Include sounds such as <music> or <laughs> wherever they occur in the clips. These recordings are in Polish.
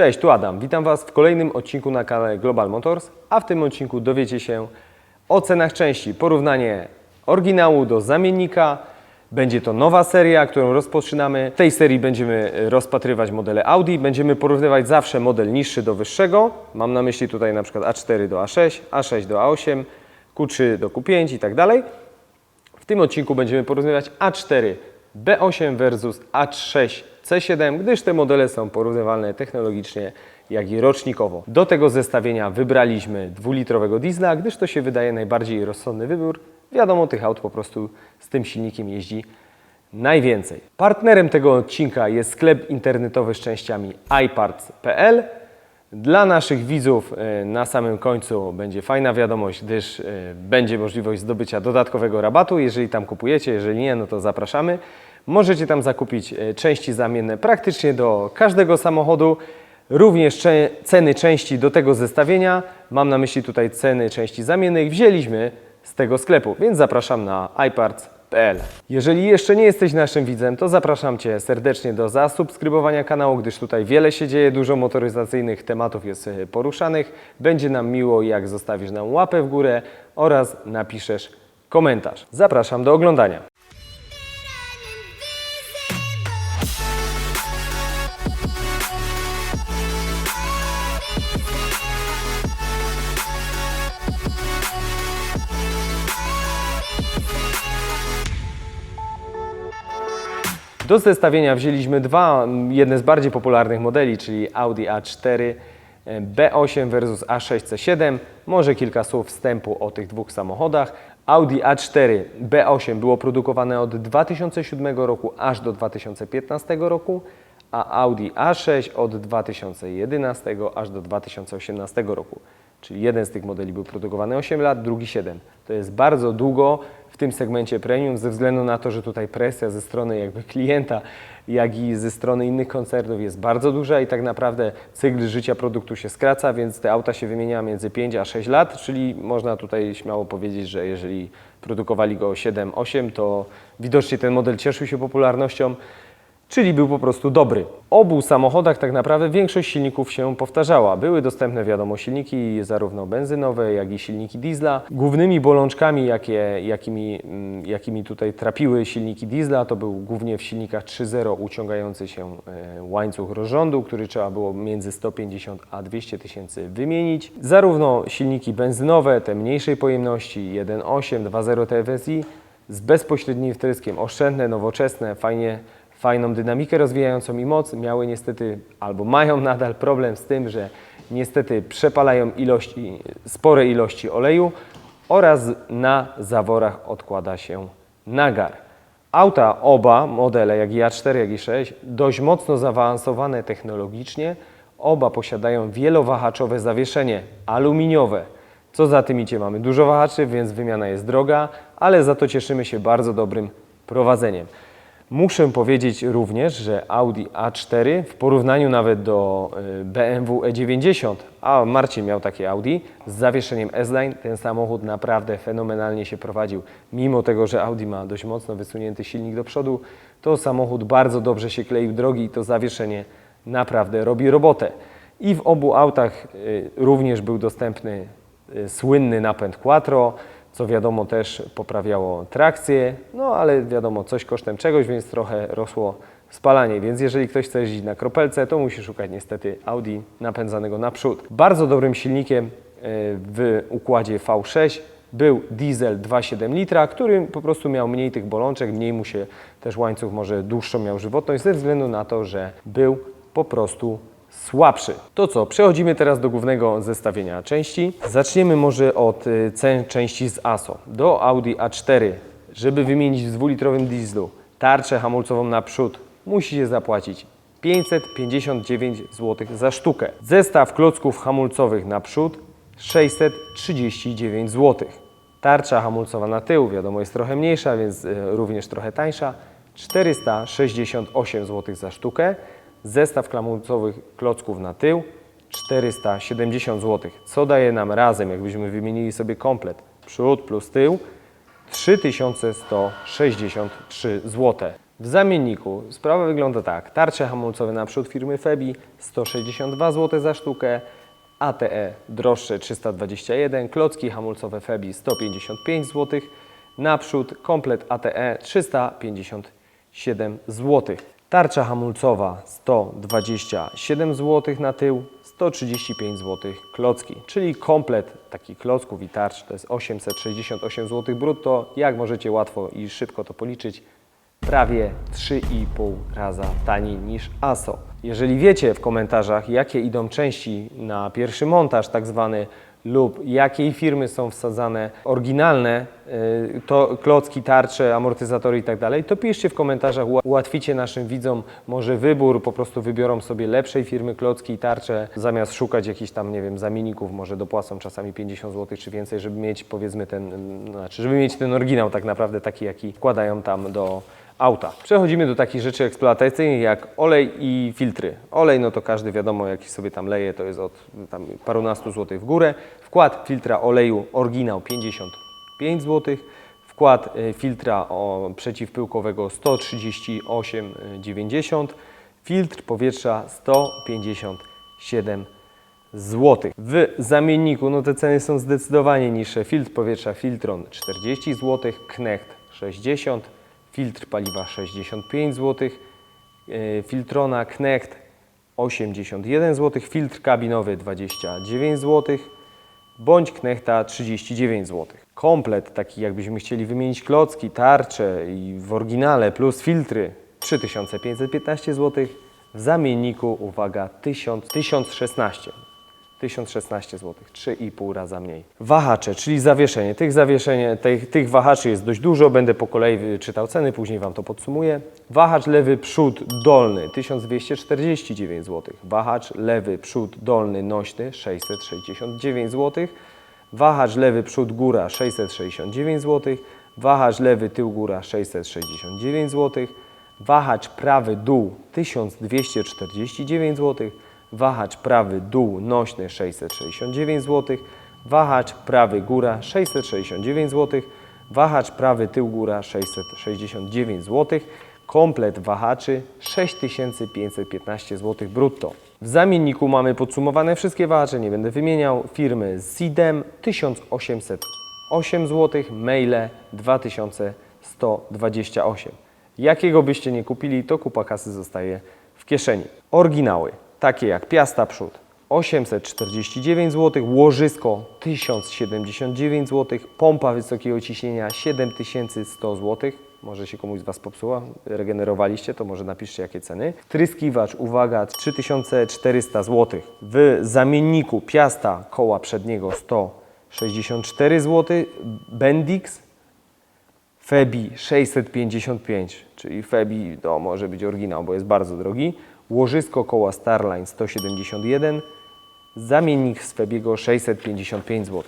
Cześć, tu Adam. Witam Was w kolejnym odcinku na kanale Global Motors, a w tym odcinku dowiecie się o cenach części, porównanie oryginału do zamiennika. Będzie to nowa seria, którą rozpoczynamy. W tej serii będziemy rozpatrywać modele Audi. Będziemy porównywać zawsze model niższy do wyższego. Mam na myśli tutaj na przykład A4 do A6, A6 do A8, Q3 do Q5 i tak dalej. W tym odcinku będziemy porównywać A4 B8 versus A6 C7, gdyż te modele są porównywalne technologicznie, jak i rocznikowo. Do tego zestawienia wybraliśmy dwulitrowego diesla, gdyż to się wydaje najbardziej rozsądny wybór. Wiadomo, tych aut po prostu z tym silnikiem jeździ najwięcej. Partnerem tego odcinka jest sklep internetowy z częściami iParts.pl. Dla naszych widzów e, na samym końcu będzie fajna wiadomość, gdyż e, będzie możliwość zdobycia dodatkowego rabatu. Jeżeli tam kupujecie, jeżeli nie, no to zapraszamy. Możecie tam zakupić e, części zamienne praktycznie do każdego samochodu. Również ceny części do tego zestawienia, mam na myśli tutaj ceny części zamiennych, wzięliśmy z tego sklepu, więc zapraszam na iParts.pl. Jeżeli jeszcze nie jesteś naszym widzem, to zapraszam Cię serdecznie do zasubskrybowania kanału, gdyż tutaj wiele się dzieje, dużo motoryzacyjnych tematów jest e, poruszanych. Będzie nam miło, jak zostawisz nam łapę w górę oraz napiszesz komentarz. Zapraszam do oglądania. Do zestawienia wzięliśmy dwa, jedne z bardziej popularnych modeli, czyli Audi A4 e, B8 versus A6 C7. Może kilka słów wstępu o tych dwóch samochodach. Audi A4 B8 było produkowane od 2007 roku aż do 2015 roku, a Audi A6 od 2011 aż do 2018 roku. Czyli jeden z tych modeli był produkowany 8 lat, drugi 7. To jest bardzo długo w tym segmencie premium, ze względu na to, że tutaj presja ze strony jakby klienta, jak i ze strony innych koncernów jest bardzo duża i tak naprawdę cykl życia produktu się skraca, więc te auta się wymienia między 5 a 6 lat, czyli można tutaj śmiało powiedzieć, że jeżeli produkowali go 7-8, to widocznie ten model cieszył się popularnością czyli był po prostu dobry. W obu samochodach tak naprawdę większość silników się powtarzała. Były dostępne, wiadomo, silniki zarówno benzynowe, jak i silniki diesla. Głównymi bolączkami, jakie, jakimi, mm, jakimi tutaj trapiły silniki diesla, to był głównie w silnikach 3.0 uciągający się e, łańcuch rozrządu, który trzeba było między 150 a 200 tysięcy wymienić. Zarówno silniki benzynowe, te mniejszej pojemności 1.8, 2.0 TFSI z bezpośrednim wtryskiem, oszczędne, nowoczesne, fajnie fajną dynamikę rozwijającą i moc, miały niestety albo mają nadal problem z tym, że niestety przepalają ilości, spore ilości oleju oraz na zaworach odkłada się nagar. Auta oba modele, jak i A4, jak i 6, dość mocno zaawansowane technologicznie. Oba posiadają wielowahaczowe zawieszenie aluminiowe. Co za tym idzie, mamy dużo wahaczy, więc wymiana jest droga, ale za to cieszymy się bardzo dobrym prowadzeniem. Muszę powiedzieć również, że Audi A4 w porównaniu nawet do y, BMW E90, a Marcin miał takie Audi z zawieszeniem S-Line, ten samochód naprawdę fenomenalnie się prowadził. Mimo tego, że Audi ma dość mocno wysunięty silnik do przodu, to samochód bardzo dobrze się kleił drogi i to zawieszenie naprawdę robi robotę. I w obu autach y, również był dostępny y, słynny napęd Quattro, co wiadomo też poprawiało trakcję, no ale wiadomo coś kosztem czegoś, więc trochę rosło spalanie. Więc jeżeli ktoś chce jeździć na kropelce, to musi szukać niestety Audi napędzanego naprzód. Bardzo dobrym silnikiem e, w układzie V6 był diesel 2,7 litra, który po prostu miał mniej tych bolączek, mniej mu się też łańcuch może dłuższą miał żywotność ze względu na to, że był po prostu słabszy. To co, przechodzimy teraz do głównego zestawienia części. Zaczniemy może od y, cen części z ASO. Do Audi A4, żeby wymienić w dwulitrowym dieslu tarczę hamulcową naprzód, musicie zapłacić 559 zł za sztukę. Zestaw klocków hamulcowych naprzód 639 zł. Tarcza hamulcowa na tył, wiadomo, jest trochę mniejsza, więc y, również trochę tańsza. 468 zł za sztukę. Zestaw hamulcowych klocków na tył 470 zł, co daje nam razem, jakbyśmy wymienili sobie komplet przód plus tył, 3163 zł. W zamienniku sprawa wygląda tak. Tarcze hamulcowe naprzód firmy Febi 162 zł za sztukę, ATE droższe 321, klocki hamulcowe Febi 155 zł, naprzód komplet ATE 357 zł. Tarcza hamulcowa 127 zł na tył, 135 zł klocki, czyli komplet takich klocków i tarcz to jest 868 zł brutto. Jak możecie łatwo i szybko to policzyć, prawie 3,5 raza taniej niż ASO. Jeżeli wiecie w komentarzach, jakie idą części na pierwszy montaż, tak zwany, lub jakiej firmy są wsadzane oryginalne, y, to klocki, tarcze, amortyzatory i tak dalej, to piszcie w komentarzach, ułatwicie naszym widzom może wybór, po prostu wybiorą sobie lepszej firmy klocki i tarcze, zamiast szukać jakichś tam, nie wiem, zamienników, może dopłacą czasami 50 zł czy więcej, żeby mieć powiedzmy ten, mm, znaczy, żeby mieć ten oryginał tak naprawdę taki, jaki wkładają tam do auta. Przechodzimy do takich rzeczy eksploatacyjnych jak olej i filtry. Olej, no to każdy wiadomo, jaki sobie tam leje, to jest od tam parunastu złotych w górę. Wkład filtra oleju oryginał 55 zł. Wkład y, filtra o, przeciwpyłkowego 138,90 Filtr powietrza 157 zł. W zamienniku no te ceny są zdecydowanie niższe. Filtr powietrza Filtron 40 zł, Knecht 60, filtr paliwa 65 zł, e, Filtrona Knecht 81 zł, filtr kabinowy 29 zł, bądź Knechta 39 zł. Komplet taki jakbyśmy chcieli wymienić klocki, tarcze i w oryginale plus filtry 3515 zł. W zamienniku uwaga 1000, 1016. 1016 zł, 3,5 raza mniej. Wahacze, czyli zawieszenie. Tych zawieszenie, tych, tych wahaczy jest dość dużo, będę po kolei czytał ceny, później Wam to podsumuję. Wahacz lewy przód dolny 1249 zł. Wahacz lewy przód dolny nośny 669 zł. Wahacz lewy przód góra 669 zł. Wahacz lewy tył góra 669 zł. Wahacz prawy dół 1249 zł. Wahacz prawy dół nośny 669 zł. Wahacz prawy góra 669 zł. Wahacz prawy tył góra 669 zł. Komplet wahaczy 6515 zł brutto. W zamienniku mamy podsumowane wszystkie wahacze, nie będę wymieniał. Firmy Sidem 1808 zł, maile 2128. Jakiego byście nie kupili, to kupa kasy zostaje w kieszeni. Oryginały, takie jak Piasta Przód 849 zł, łożysko 1079 zł, pompa wysokiego ciśnienia 7100 zł. Może się komuś z Was popsuła, regenerowaliście, to może napiszcie jakie ceny. Tryskiwacz, uwaga, 3400 zł. W zamienniku Piasta koła przedniego 164 zł, Bendix Febi 655, czyli Febi to może być oryginał, bo jest bardzo drogi. Łożysko koła Starline 171, zamiennik z Febiego 655 zł.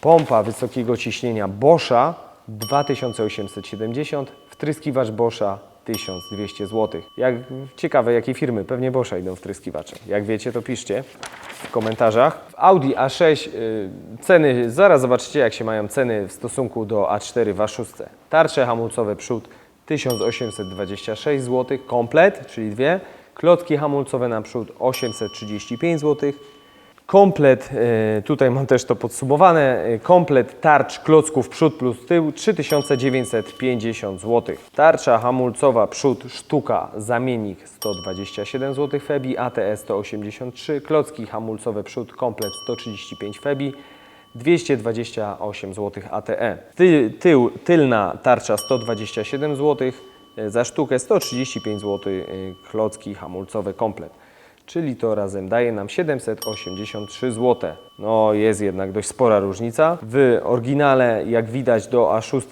Pompa wysokiego ciśnienia Boscha 2870, wtryskiwacz Boscha 1200 zł. Jak, ciekawe jakie firmy, pewnie Boscha idą wtryskiwacze. Jak wiecie to piszcie w komentarzach. W Audi A6 y, ceny, zaraz zobaczycie jak się mają ceny w stosunku do A4 w A6. Tarcze hamulcowe przód 1826 zł, komplet, czyli dwie. Klocki hamulcowe naprzód 835 zł. Komplet, e, tutaj mam też to podsumowane, e, komplet tarcz klocków przód plus tył 3950 zł. Tarcza hamulcowa przód sztuka zamiennik 127 zł Febi, ATS 183, klocki hamulcowe przód komplet 135 Febi, 228 zł ATE. Ty, tył, tylna tarcza 127 zł, za sztukę 135 zł e, klocki hamulcowe komplet. Czyli to razem daje nam 783 zł. No jest jednak dość spora różnica. W oryginale, jak widać do A6, e,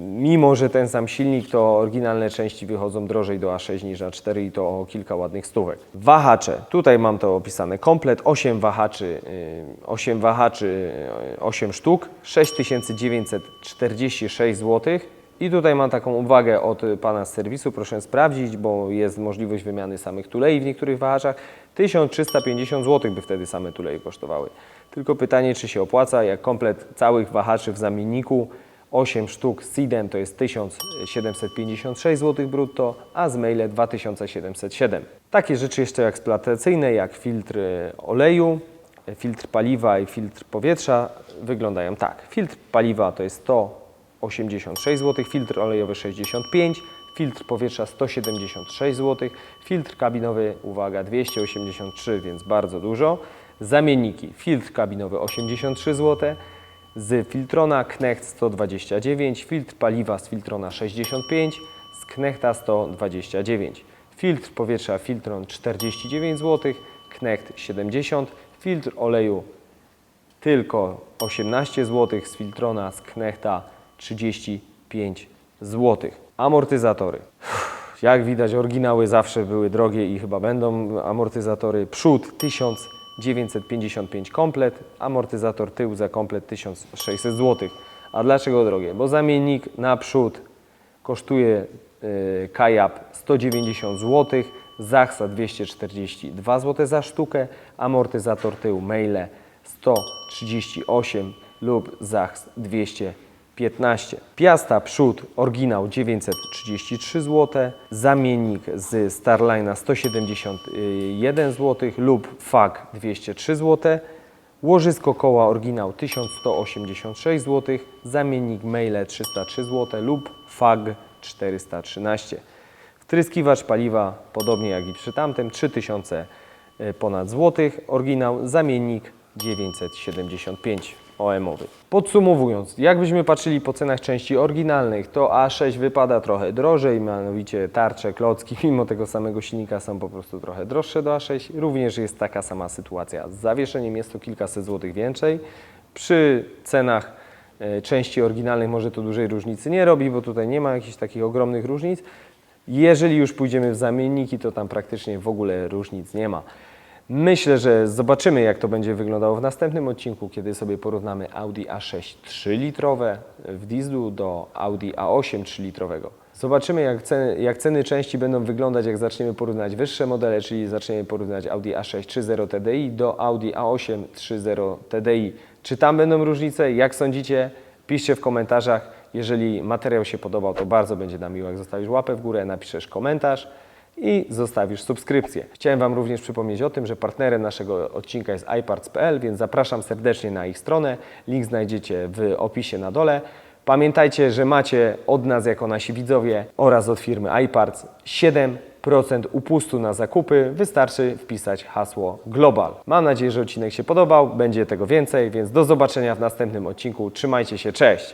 mimo że ten sam silnik, to oryginalne części wychodzą drożej do A6 niż A4 i to o kilka ładnych stówek. Wahacze, tutaj mam to opisane komplet, 8 wahaczy, e, 8 wahaczy, e, 8 sztuk, 6946 zł. I tutaj mam taką uwagę od pana z serwisu, proszę sprawdzić, bo jest możliwość wymiany samych tulei w niektórych wahaczach. 1350 zł by wtedy same tuleje kosztowały. Tylko pytanie, czy się opłaca, jak komplet całych wahaczy w zamienniku 8 sztuk z seedem to jest 1756 zł brutto, a z maile 2707. Takie rzeczy jeszcze eksploatacyjne jak filtr oleju, filtr paliwa i filtr powietrza wyglądają tak. Filtr paliwa to jest 186 zł, filtr olejowy 65 filtr powietrza 176 zł, filtr kabinowy, uwaga, 283, więc bardzo dużo. Zamienniki, filtr kabinowy 83 zł, z Filtrona Knecht 129, filtr paliwa z Filtrona 65, z Knechta 129, filtr powietrza Filtron 49 zł, Knecht 70, filtr oleju tylko 18 zł, z Filtrona z Knechta 35 zł. Amortyzatory. Jak widać, oryginały zawsze były drogie i chyba będą amortyzatory. Przód 1955 komplet, amortyzator tył za komplet 1600 zł. A dlaczego drogie? Bo zamiennik na przód kosztuje y, Kajab 190 zł, Zachsa 242 zł za sztukę, amortyzator tył Meile 138 lub Zachs 215. Piasta przód oryginał 933 zł, zamiennik z Starlina 171 zł lub FAG 203 zł. Łożysko koła oryginał 1186 zł, zamiennik maile 303 zł lub FAG 413. Wtryskiwacz paliwa, podobnie jak i przy tamtym, 3000 ponad złotych, oryginał, zamiennik 975 OM-owy. Podsumowując, jakbyśmy patrzyli po cenach części oryginalnych, to A6 wypada trochę drożej, mianowicie tarcze, klocki, <laughs> mimo tego samego silnika są po prostu trochę droższe do A6. Również jest taka sama sytuacja z zawieszeniem, jest to kilkaset złotych więcej. Przy cenach e, części oryginalnych może to dużej różnicy nie robi, bo tutaj nie ma jakichś takich ogromnych różnic. Jeżeli już pójdziemy w zamienniki, to tam praktycznie w ogóle różnic nie ma. Myślę, że zobaczymy, jak to będzie wyglądało w następnym odcinku, kiedy sobie porównamy Audi A6 3-litrowe w dieslu do Audi A8 3-litrowego. Zobaczymy, jak ceny, jak ceny części będą wyglądać, jak zaczniemy porównać wyższe modele, czyli zaczniemy porównać Audi A6 3.0 TDI do Audi A8 3.0 TDI. Czy tam będą różnice? Jak sądzicie? Piszcie w komentarzach. Jeżeli materiał się podobał, to bardzo będzie nam miło, jak zostawisz łapę w górę, napiszesz komentarz i zostawisz subskrypcję. Chciałem Wam również przypomnieć o tym, że partnerem naszego odcinka jest iParts.pl, więc zapraszam serdecznie na ich stronę. Link znajdziecie w opisie na dole. Pamiętajcie, że macie od nas jako nasi widzowie oraz od firmy iParts 7% upustu na zakupy. Wystarczy wpisać hasło Global. Mam nadzieję, że odcinek się podobał. Będzie tego więcej, więc do zobaczenia w następnym odcinku. Trzymajcie się, cześć!